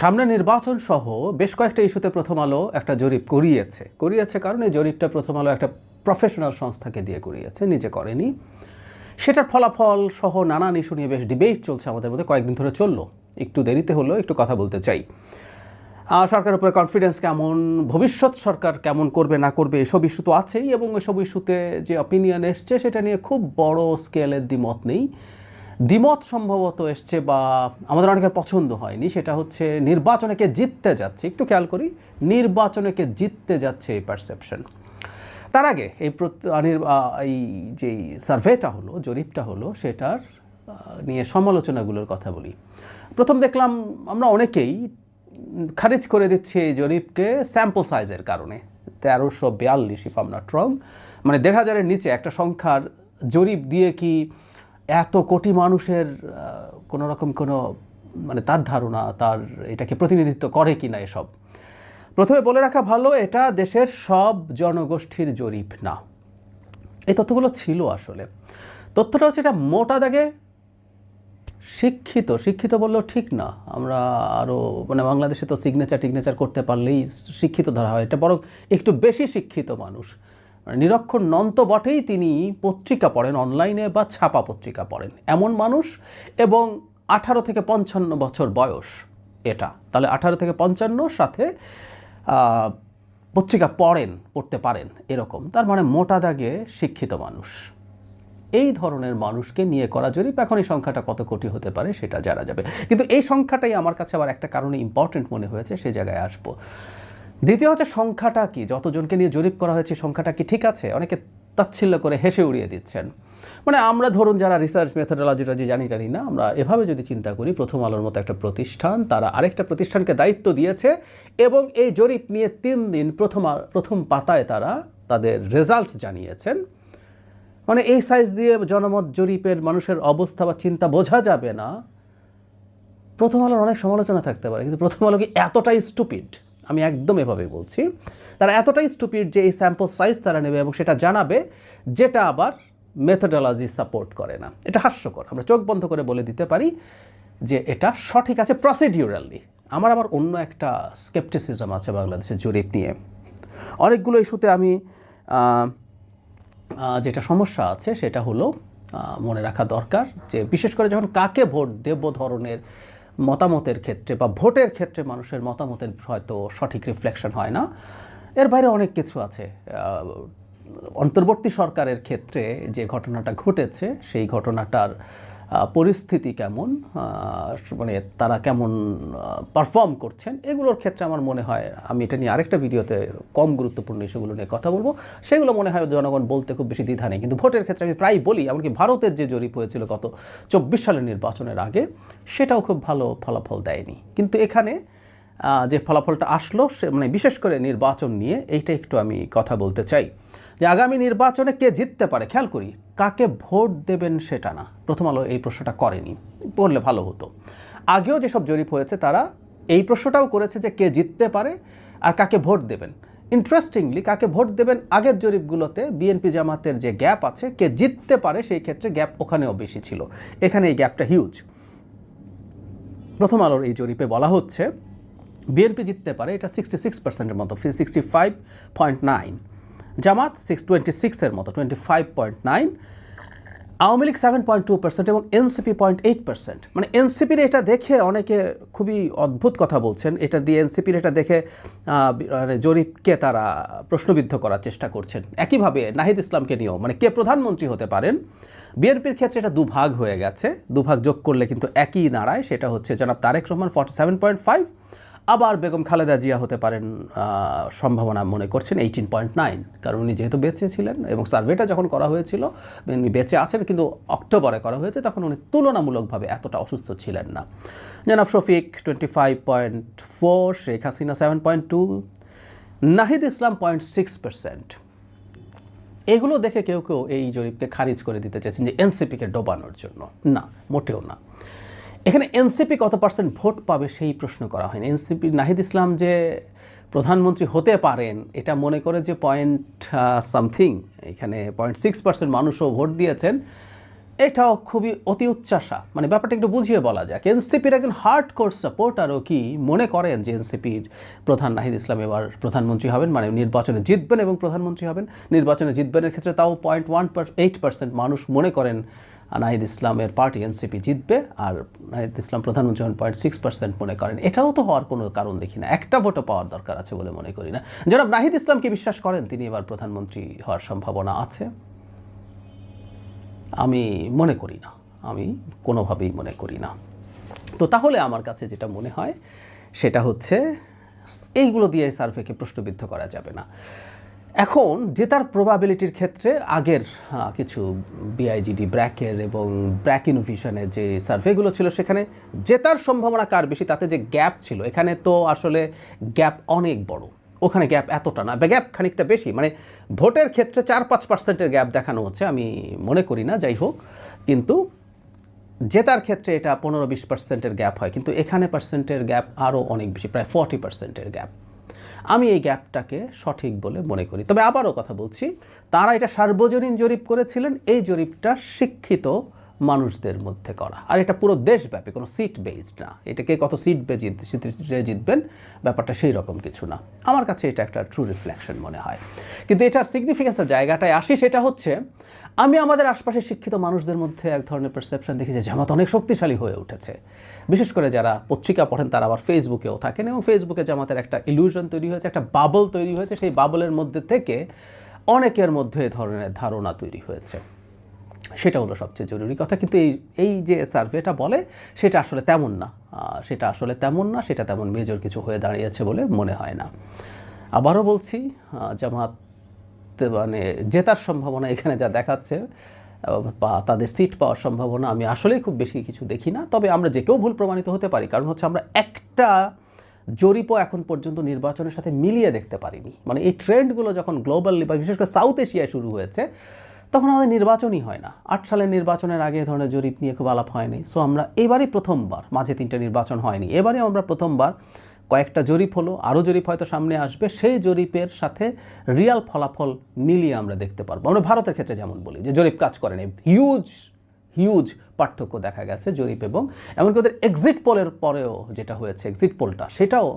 সামনে নির্বাচন সহ বেশ কয়েকটা ইস্যুতে প্রথম আলো একটা জরিপ করিয়েছে। করিয়েছে কারণ এই জরিপটা প্রথম আলো একটা প্রফেশনাল সংস্থাকে দিয়ে করিয়েছে, নিজে করেনি। সেটার ফলাফল সহ নানান ইস্যু নিয়ে বেশ ডিবেট চলছে আমাদের মধ্যে, কয়েকদিন ধরে চলল। একটু দেরিতে হলো, একটু কথা বলতে চাই। সরকারের উপরে কনফিডেন্স কেমন, ভবিষ্যৎ সরকার কেমন করবে, না করবে, এসব ইস্যু তো আছেই এবং এসব ইস্যুতে যে অপিনিয়ন এসছে, সেটা নিয়ে খুব বড় স্কেলের দ্বিমত নেই। দ্বিমত সম্ভবত এসছে বা আমাদের অনেকের পছন্দ হয়নি, সেটা হচ্ছে নির্বাচনেকে জিততে যাচ্ছে। একটু খেয়াল করি নির্বাচনে কে জিততে যাচ্ছে এই পারসেপশন তার আগে এই এই যে সার্ভেটা হলো জরিপটা হলো, সেটার নিয়ে সমালোচনাগুলোর কথা বলি। প্রথম দেখলাম, আমরা অনেকেই খারিজ করে দিচ্ছি এই জরিপকে স্যাম্পল সাইজের কারণে। তেরোশো বিয়াল্লিশ ইফ আম ট্রং মানে দেড় হাজারের নিচে একটা সংখ্যার জরিপ দিয়ে কি এত কোটি মানুষের কোনো রকম কোনো মানে তার ধারণা, তার এটাকে প্রতিনিধিত্ব করে কি না এসব? প্রথমে বলে রাখা ভালো, এটা দেশের সব জনগোষ্ঠীর জরিপ না। এই তথ্যগুলো ছিল আসলে। তথ্যটা হচ্ছে এটা মোটা দাগে শিক্ষিত। শিক্ষিত বললেও ঠিক না। আমরা আরও মানে বাংলাদেশে তো সিগনেচার টিগনেচার করতে পারলেই শিক্ষিত ধরা হয়। এটা বরং একটু বেশি শিক্ষিত মানুষ। মানে নিরক্ষর নন তো বটেই তিনি পত্রিকা পড়েন, অনলাইনে বা ছাপা পত্রিকা পড়েন। এমন মানুষ এবং আঠারো থেকে পঞ্চান্ন বছর বয়স এটা। তাহলে আঠারো থেকে পঞ্চান্নর সাথে পত্রিকা পড়েন, পড়তে পারেন এরকম। তার মানে মোটা দাগে শিক্ষিত মানুষ। এই ধরনের মানুষকে নিয়ে করা জরিপ, এখন এই সংখ্যাটা কত কোটি হতে পারে সেটা জানা যাবে। কিন্তু এই সংখ্যাটাই আমার কাছে আবার একটা কারণে ইম্পর্টেন্ট মনে হয়েছে, সে জায়গায় আসব। দ্বিতীয় হচ্ছে সংখ্যাটা কি? যতজনকে নিয়ে জরিপ করা হয়েছে, সংখ্যাটা কি ঠিক আছে? অনেকে তাচ্ছিল্য করে হেসে উড়িয়ে দিচ্ছেন। মানে আমরা ধরুন যারা রিসার্চ মেথোডোলজিটা যে জানি টানি না, আমরা এভাবে যদি চিন্তা করি, প্রথম আলোর মতো একটা প্রতিষ্ঠান, তারা আরেকটা প্রতিষ্ঠানকে দায়িত্ব দিয়েছে এবং এই জরিপ নিয়ে তিন দিন প্রথম প্রথম পাতায় তারা তাদের রেজাল্ট জানিয়েছেন। মানে এই সাইজ দিয়ে জনমত জরিপের মানুষের অবস্থা বা চিন্তা বোঝা যাবে না। প্রথম আলোর অনেক সমালোচনা থাকতে পারে, কিন্তু প্রথম আলো কি এতটাই স্টুপিড আমি একদম এভাবে বলছি। তারা এতটাই স্টুপিড যে এই স্যাম্পল সাইজ তারা নেবে এবং সেটা জানাবে, যেটা আবার মেথোডোলজি সাপোর্ট করে না। এটা হাস্যকর। আমরা চোখ বন্ধ করে বলে দিতে পারি যে এটা সঠিক আছে প্রসিডিউরালি আমার আবার অন্য একটা স্কেপটিসিজম আছে বাংলাদেশের জরিপ নিয়ে। অনেকগুলো ইস্যুতে আমি যেটা সমস্যা আছে সেটা হলো মনে রাখা দরকার যে বিশেষ করে যখন কাকে ভোট দেব ধরনের মতামতের ক্ষেত্রে বা ভোটের ক্ষেত্রে মানুষের মতামতের হয়তো সঠিক রিফ্লেকশন হয় না। এর বাইরে অনেক কিছু আছে। অন্তর্বর্তী সরকারের ক্ষেত্রে যে ঘটনাটা ঘটেছে, সেই ঘটনাটার পরিস্থিতি কেমন মানে তারা কেমন পারফর্ম করছেন, এগুলোর ক্ষেত্রে আমার মনে হয়, আমি এটা নিয়ে আরেকটা ভিডিওতে কম গুরুত্বপূর্ণ ইস্যুগুলো নিয়ে কথা বলব। সেগুলো মনে হয় জনগণ বলতে খুব বেশি দ্বিধা নেই, কিন্তু ভোটের ক্ষেত্রে আমি প্রায় বলি, এমনকি ভারতের যে জরিপ হয়েছিল গত চব্বিশ সালের নির্বাচনের আগে, সেটাও খুব ভালো ফলাফল দেয়নি। কিন্তু এখানে যে ফলাফলটা আসলো, সে মানে বিশেষ করে নির্বাচন নিয়ে, এইটা একটু আমি কথা বলতে চাই। যে আগামী নির্বাচনে কে জিততে পারে, খেয়াল করি, কাকে ভোট দেবেন সেটা না। প্রথম আলো এই প্রশ্নটা করেনি করলে ভালো হতো। আগেও যেসব জরিপ হয়েছে, তারা এই প্রশ্নটাও করেছে যে কে জিততে পারে আর কাকে ভোট দেবেন। ইন্টারেস্টিংলি কাকে ভোট দেবেন আগের জরিপগুলোতে বিএনপি জামাতের যে গ্যাপ আছে, কে জিততে পারে সেই ক্ষেত্রে গ্যাপ ওখানেও বেশি ছিল। এখানে এই গ্যাপটা হিউজ প্রথম আলোর এই জরিপে বলা হচ্ছে বিএনপি জিততে পারে, এটা সিক্সটি সিক্স পার্সেন্টের মতো sixty five point nine Jamaat six twenty সিক্সের মতো twenty five point nine Awami League seven point two percent এবং এনসিপি পয়েন্ট এইট পার্সেন্ট মানে এনসিপির এটা দেখে অনেকে খুবই অদ্ভুত কথা বলছেন। এটা দিয়ে এনসিপির এটা দেখে মানে জরিপকে তারা প্রশ্নবিদ্ধ করার চেষ্টা করছেন। একইভাবে নাহিদ ইসলামকে নিয়েও মানে কে প্রধানমন্ত্রী হতে পারেন, বিএনপির ক্ষেত্রে এটা দুভাগ হয়ে গেছে। দুভাগ যোগ করলে কিন্তু একই দাঁড়ায় সেটা হচ্ছে জনাব Tarek Rahman forty seven point five আবার বেগম খালেদা জিয়া হতে পারেন সম্ভাবনা মনে করছেন এইটিন পয়েন্ট নাইন কারণ উনি যেহেতু বেঁচে ছিলেন এবং সার্ভেটা যখন করা হয়েছিল, উনি বেঁচে আছেন কিন্তু অক্টোবরে করা হয়েছে, তখন উনি তুলনামূলকভাবে এতটা অসুস্থ ছিলেন না। জনাব Shafiq twenty five point four Sheikh Hasina seven point two Nahid Islam point six percent এগুলো দেখে কেউ কেউ এই জরিপকে খারিজ করে দিতে চাইছেন যে এনসিপিকে ডোবানোর জন্য। না, মোটেও না। এখানে এনসিপি কত পার্সেন্ট ভোট পাবে সেই প্রশ্ন করা হয়নি। এনসিপি নাহিদ ইসলাম যে প্রধানমন্ত্রী হতে পারেন, এটা মনে করে যে পয়েন্ট সামথিং এখানে পয়েন্ট সিক্স পার্সেন্ট মানুষও ভোট দিয়েছেন, এটাও খুবই অতি উচ্চাসা মানে ব্যাপারটা একটু বুঝিয়ে বলা যাক। এনসিপির একজন হার্ড কোর সাপোর্টারও কি মনে করেন যে এনসিপির প্রধান নাহিদ ইসলাম এবার প্রধানমন্ত্রী হবেন? মানে নির্বাচনে জিতবেন এবং প্রধানমন্ত্রী হবেন। নির্বাচনে জিতবেনের ক্ষেত্রে তাও পয়েন্ট ওয়ান এইট পার্সেন্ট মানুষ মনে করেন নাহিদ ইসলামের পার্টি এনসিপি জিতবে আর নাহিদ ইসলাম প্রধানমন্ত্রী হন পয়েন্ট সিক্স পার্সেন্ট মনে করেন। এটাও তো হওয়ার কোনো কারণ দেখি না। একটা ভোটও পাওয়ার দরকার আছে বলে মনে করি না। জনাব নাহিদ ইসলামকে বিশ্বাস করেন? তিনি এবার প্রধানমন্ত্রী হওয়ার সম্ভাবনা আছে। আমি মনে করি না। আমি কোনোভাবেই মনে করি না। তো তাহলে আমার কাছে যেটা মনে হয়, সেটা হচ্ছে, এইগুলো দিয়ে সার্ভেকে প্রশ্নবিদ্ধ করা যাবে না। এখন জেতার প্রবাবিলিটির ক্ষেত্রে আগের কিছু বিআইজিডি ব্র্যাকের এবং ব্র্যাক ইনোভেশনের যে সার্ভেগুলো ছিল সেখানে জেতার সম্ভাবনা কার বেশি? তাতে যে গ্যাপ ছিল, এখানে তো আসলে গ্যাপ অনেক বড়। ওখানে গ্যাপ এতটা না গ্যাপ খানিকটা বেশি। মানে ভোটের ক্ষেত্রে চার পাঁচ পার্সেন্টের গ্যাপ দেখানো হচ্ছে, আমি মনে করি না, যাই হোক। কিন্তু জেতার ক্ষেত্রে এটা পনেরো বিশ পার্সেন্টের গ্যাপ হয়, কিন্তু এখানে পার্সেন্টের গ্যাপ আরও অনেক বেশি, প্রায় ফর্টি পার্সেন্টের গ্যাপ আমি এই গ্যাপটাকে সঠিক বলে মনে করি। তবে আবারও কথা বলছি, তারা এটা সার্বজনীন জরিপ করেছিলেন, এই জরিপটা শিক্ষিত মানুষদের মধ্যে করা। আর এটা পুরো দেশব্যাপী, কোনো সিট বেসড না। এটাকে কত সিট বে জিতবে জিতবেন, ব্যাপারটা সেই রকম কিছু না। আমার কাছে এটা একটা ট্রু রিফ্লেকশন মনে হয়। কিন্তু এটার সিগনিফিকেন্সের জায়গাটায় আসি, সেটা হচ্ছে, আমি আমাদের আশপাশে শিক্ষিত মানুষদের মধ্যে এক ধরনের পারসেপশন দেখি যে জামাত অনেক শক্তিশালী হয়ে উঠেছে। বিশেষ করে যারা পত্রিকা পড়েন, তারা আবার ফেসবুকেও থাকেন এবং ফেসবুকে জামাতের একটা ইলিউশন তৈরি হয়েছে, একটা বাবল তৈরি হয়েছে। সেই বাবলের মধ্যে থেকে অনেকের মধ্যে এ ধরনের ধারণা তৈরি হয়েছে। সেটা হলো সবচেয়ে জরুরি কথা। কিন্তু এই এই যে সার্ভেটা বলে, সেটা আসলে তেমন না। সেটা আসলে তেমন না, সেটা তেমন মেজর কিছু হয়ে দাঁড়িয়েছে বলে মনে হয় না। আবারও বলছি জামাত মানে জেতার সম্ভাবনা এখানে যা দেখাচ্ছে বা তাদের সিট পাওয়ার সম্ভাবনা, আমি আসলেই খুব বেশি কিছু দেখি না। তবে আমরা যে কেউ ভুল প্রমাণিত হতে পারি, কারণ হচ্ছে আমরা একটা জরিপও এখন পর্যন্ত নির্বাচনের সাথে মিলিয়ে দেখতে পারিনি। মানে এই ট্রেন্ডগুলো যখন গ্লোবালি বা বিশেষ করে সাউথ এশিয়ায় শুরু হয়েছে তখন আমাদের নির্বাচনই হয় না। আট সালের নির্বাচনের আগে ধরনের জরিপ নিয়ে খুব আলাপ হয়নি। সো আমরা এবারই প্রথমবার, মাঝে তিনটা নির্বাচন হয়নি। এবারে আমরা প্রথমবার কয়েকটা জরিপ হলো, আরও জরিপ হয়তো সামনে আসবে। সেই জরিপের সাথে রিয়াল ফলাফল মিলিয়ে আমরা দেখতে পারব। আমরা ভারতের ক্ষেত্রে যেমন বলি যে জরিপ কাজ করেনি হিউজ হিউজ পার্থক্য দেখা গেছে জরিপ এবং এমনকি ওদের এক্সিট পোলের পরেও যেটা হয়েছে এক্সিট পোলটা সেটাও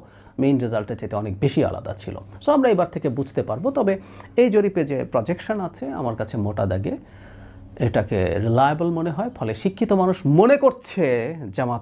মেইন রেজাল্টের চেয়ে অনেক বেশি আলাদা ছিল। সো আমরা এবার থেকে বুঝতে পারব, তবে এই জরিপে যে প্রজেকশন আছে, আমার কাছে মোটা দাগে এটাকে রিলায়েবল মনে হয়, ফলে শিক্ষিত মানুষ মনে করছে জামাত